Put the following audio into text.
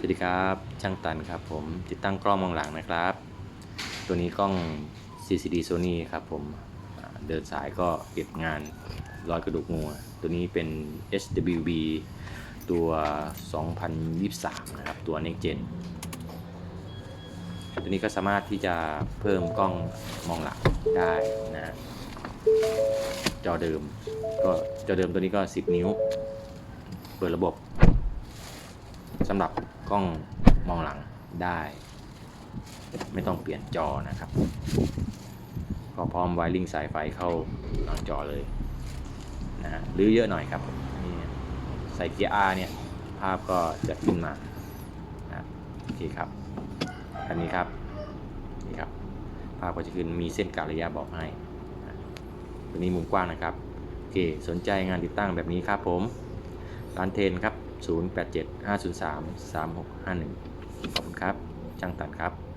สวัสดีครับ ช่างตันครับผมติดตั้งกล้องมองหลังนะครับ ตัวนี้กล้อง CCD Sony ครับผมเดินสายก็เก็บงานร้อยกระดูกงูตัวนี้เป็น SWB ตัว 2023 นะครับ ตัว Next Gen ตัวนี้ก็สามารถที่จะเพิ่มกล้องมองหลังได้นะฮะจอเดิมก็จอเดิมตัวนี้ก็ 10 นิ้ว เปิดระบบ สำหรับกล้องมองหลังได้ ไม่ต้องเปลี่ยนจอนะครับ ก็พร้อมไวริงสายไฟเข้าหลังจอเลยนะฮะหรือเยอะหน่อยครับนี่ใส่เกียร์ R เนี่ยภาพก็จะขึ้นมานะโอเคครับอันนี้ครับนี่ครับ ภาพก็จะขึ้นมีเส้นกะระยะบอกให้ตัวนี้มุมกว้างนะครับโอเคสนใจงานติดตั้งแบบนี้ครับผมร้านเทนครับ 087 503 3651 ขอบคุณครับ ช่างตัดครับ